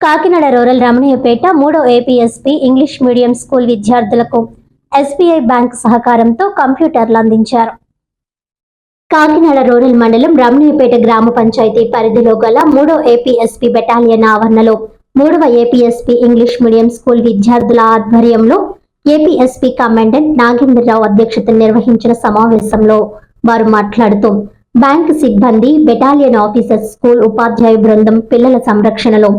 Kakinada rural Ramaniyapeta మూడో APSP English medium school విద్యార్థులకు SBI bank సహకారంతో కంప్యూటర్లు అందించారు. కాకినాడ రూరల్ మండలం రమణీయపేట గ్రామ పంచాయతీ పరిధిలో గల మూడో ఏపీఎస్పీ బెటాలియన్ ఆవరణలో మూడవ ఏపీఎస్పీ ఇంగ్లీష్ మీడియం స్కూల్ విద్యార్థుల ఆధ్వర్యంలో ఏపీఎస్పీ కమాండెంట్ నాగేంద్రరావు అధ్యక్షతన నిర్వహించిన సమావేశంలో వారు మాట్లాడుతూ బ్యాంక్ సిబ్బంది బెటాలియన్ ఆఫీసర్స్ స్కూల్ ఉపాధ్యాయ బృందం పిల్లల సంరక్షణలో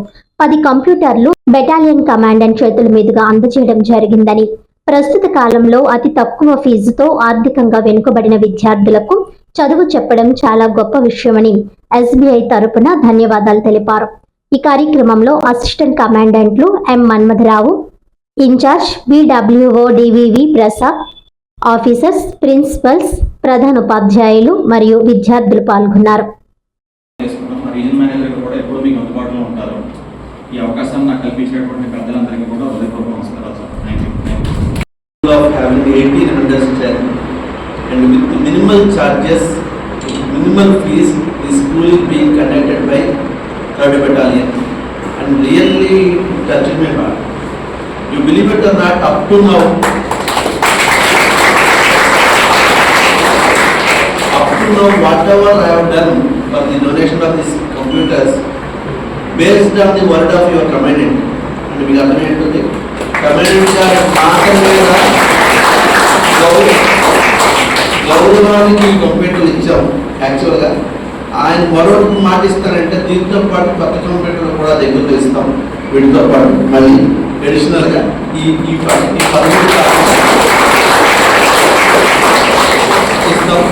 పది కంప్యూటర్లు బెటాలియన్ కమాండెంట్ చేతుల మీదుగా అందజేయడం జరిగిందని. ప్రస్తుత కాలంలో అతి తక్కువ ఫీజుతో ఆర్థికంగా వెనుకబడిన విద్యార్థులకు చదువు చెప్పడం చాలా గొప్ప విషయమని ఎస్బీఐ తరపున ధన్యవాదాలు తెలిపారు. ఈ కార్యక్రమంలో assistant కమాండెంట్లు M Manmadharao in-charge BWO DVV Prasad officers principals ప్రధాన ఉపాధ్యాయులు మరియు విద్యార్థులు పాల్గొన్నారు. ఈ అవకాశం నాకు కల్పించినటువంటి పెద్దలందరికీ కూడా హృదయపూర్వక నమస్కారాలు sir thank you having 1800 and with minimal charges, minimal fees, the school is being conducted by 3rd Battalion and really touched my heart. You believe it or not, up to now, up to now, whatever I have done for the donation of these computers, based on the word of your commandant, అంటే మీకు అర్థమేంటుంది community గారి మాట మీద గౌరవానికి ఈ కంప్యూటర్లు ఇచ్చాం యాక్చువల్గా ఆయన మరొకటి మాట ఇస్తారంటే దీంతో పాటు కొత్త కంప్యూటర్లు కూడా దగ్గర ఇస్తాం? వీటితో పాటు మళ్ళీ అడిషనల్గా ఈ ఈ ఇస్తాం.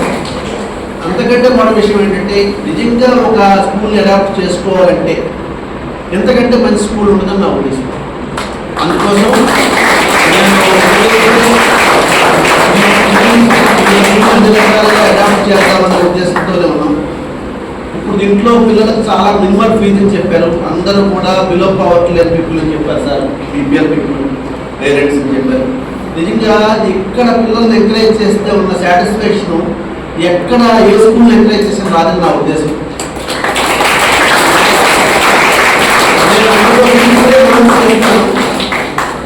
అంతకంటే మరో విషయం ఏంటంటే నిజంగా ఒక స్కూల్ని అడాప్ట్ చేసుకోవాలంటే ఎంతకంటే మంచి స్కూల్ ఉండదని నా ఉద్దేశం అందుకోసం అడాప్ట్ చేద్దామన్న ఉద్దేశంతోనే ఉన్నాం. ఇప్పుడు దీంట్లో పిల్లలకు చాలా మినిమల్ ఫీజు అని చెప్పారు. అందరూ కూడా బిలో పవర్టీ లేని పీపుల్ అని చెప్పారు సార్. బీపీఎల్ పీపుల్ పేరెంట్స్ అని చెప్పారు. నిజంగా ఇక్కడ పిల్లల్ని ఎంకరేజ్ చేస్తే ఉన్న సాటిస్ఫాక్షన్ ఎక్కడ ఏ స్కూల్ ఎంకరేజ్ చేసిన రాదని నా ఉద్దేశం.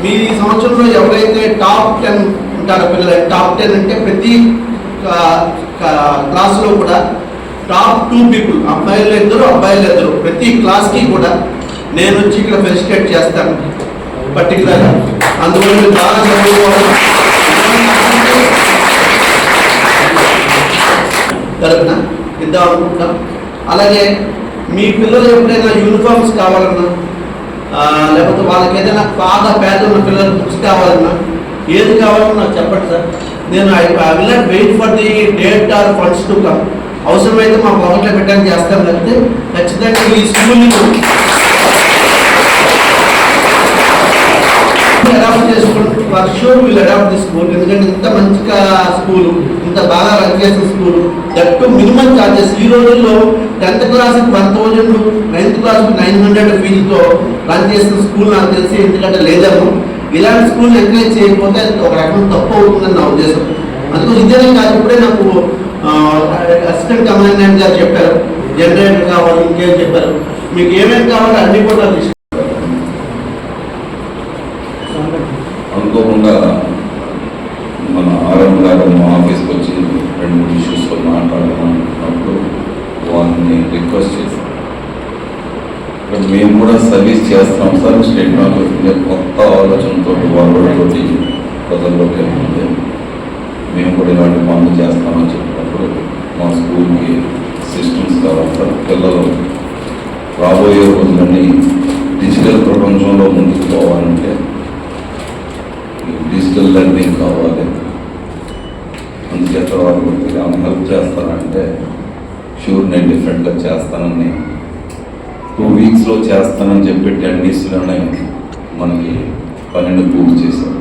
మీ సంవత్సరంలో ఎవరైతే టాప్ టెన్ ఉంటారో పిల్లలు టాప్ టెన్ అంటే ప్రతి క్లాస్లో కూడా టాప్ టూ పీపుల్ అబ్బాయిలు ఇద్దరు అబ్బాయిలు ఇద్దరు ప్రతి క్లాస్కి కూడా నేను వచ్చి ఇక్కడ ఫెలిసిటేట్ చేస్తాను పర్టికులర్గా. అందువల్ల మీరు బాగా చదువుకోవాలి. తరపున ఇద్దాం అనుకుంటున్నాం అలాగే మీ పిల్లలు ఎప్పుడైనా యూనిఫామ్స్ కావాలన్నా లేకపోతే వాళ్ళకి ఏదైనా బాగా పేద ఉన్న పిల్లలకు బుక్స్ కావాలన్నా ఏది కావాలన్నా నాకు చెప్పండి సార్. నేను I will not wait for the date or funds to come. అవసరమైతే మా పొగట్లో పెట్టడానికి చేస్తాం లేకపోతే ఖచ్చితంగా ఈ స్కూల్ని అడాప్ట్ చేసుకుంటే for sure will adopt the school ఎందుకంటే ఇంత మంచిగా స్కూల్ ఇంత బాగా రన్ చేసిన స్కూల్ దట్ మినిమం చార్జెస్ ఈ రోజుల్లో tenth class one thousand ninth class nine hundred ఫీజుతో run చేసిన స్కూల్ నాకు తెలిసి ఎందుకంటే లేదేమో ఇలాంటి స్కూల్ ఎంకరేజ్ చేయకపోతే ఒక రకం తప్పు అవుతుందని నా ఉద్దేశం. అందుకు ఇదేనే నాకు ఇప్పుడే నాకు అసిస్టెంట్ కమాండెంట్ గారు చెప్పారు. జనరేటర్ కావాలి ఇంకేం చెప్పారు. మీకు ఏమేమి కావాలో అన్ని కూడా లిస్ట్ అనుకోకుండా మన ఆర్ఎం గారు మా ఆఫీస్కి వచ్చి రెండు మూడు ఇష్యూస్లో మాట్లాడారు. వాళ్ళని రిక్వెస్ట్ చేశాం మేము కూడా సర్వీస్ చేస్తాం sir State Bank of India కొత్త ఆలోచనతో వాళ్ళతోటి ప్రజల్లోకి వెళ్ళింది. మేము కూడా ఇలాంటి పనులు చేస్తామని చెప్పినప్పుడు మా స్కూల్కి సిస్టమ్స్ కావాలి పిల్లలు రాబోయే రోజులన్నీ డిజిటల్ ప్రపంచంలో ముందుకు పోవాలంటే డిజిటల్ లెర్నింగ్ కావాలి. అందుచేత వాళ్ళు ఏమైనా హెల్ప్ చేస్తారంటే షూర్ నేను డిఫరెంట్గా చేస్తానని. టూ వీక్స్లో చేస్తానని చెప్పి టెన్ డేస్లోనే మనకి పన్నెండు పూర్తి చేశారు.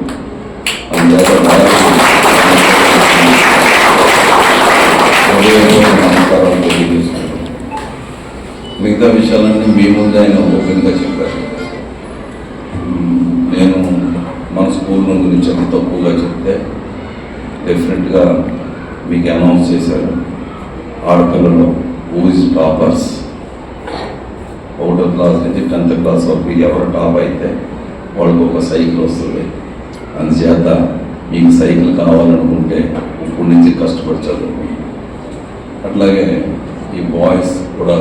నమస్కారం తెలియజేస్తున్నాను మిగతా విషయాలన్నీ మీ ముందు ఆయన ఓపెన్గా చెప్పారు. నేను మన స్కూల్ గురించి అంత తక్కువగా చెప్తే డెఫినెట్గా మీకు అనౌన్స్ చేశారు. ఆడపిల్లలు హూ టాపర్స్ ఒకటో క్లాస్ నుంచి టెన్త్ క్లాస్ వరకు ఎవరు టాప్ అయితే వాళ్ళకి ఒక సైకిల్ వస్తుంది. అందుచేత మీకు సైకిల్ కావాలనుకుంటే ఇప్పటి నుంచి కష్టపడి చదువుకోండి అట్లాగే ఈ బాయ్స్ కూడా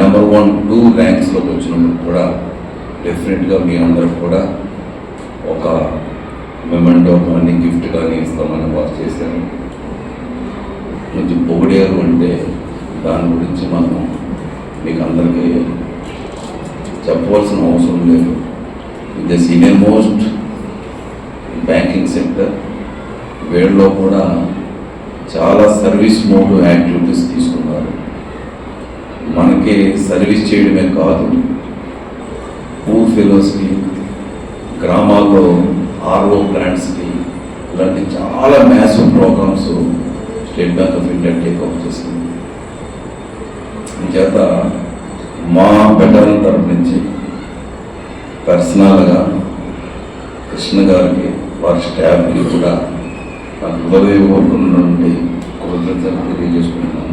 నెంబర్ వన్ టూ ర్యాంక్స్లోకి వచ్చినప్పుడు కూడా డెఫినెట్గా మీ అందరికి కూడా ఒక మెమెంటో కానీ గిఫ్ట్ కానీ ఇస్తామని వారు చేశాను కొంచెం పొగిడారు అంటే దాని గురించి మనం మీకు అందరికీ చెప్పవలసిన అవసరం లేదు. The senior most banking sector వీళ్ళలో కూడా చాలా సర్వీస్ మోడ్ యాక్టివిటీస్ తీసుకున్నారు. మనకి సర్వీస్ చేయడమే కాదు పూర్ ఫెలోస్కి గ్రామాల్లో ఆర్ఓ ప్లాంట్స్కి ఇలాంటి చాలా massive programmes State Bank of India take up చేసింది చేత మా బెటరన్ తరపు నుంచి పర్సనల్గా కృష్ణ గారికి వారి స్టాఫ్కి కూడా నా నుండి కృతజ్ఞతలు తెలియజేసుకుంటున్నాను.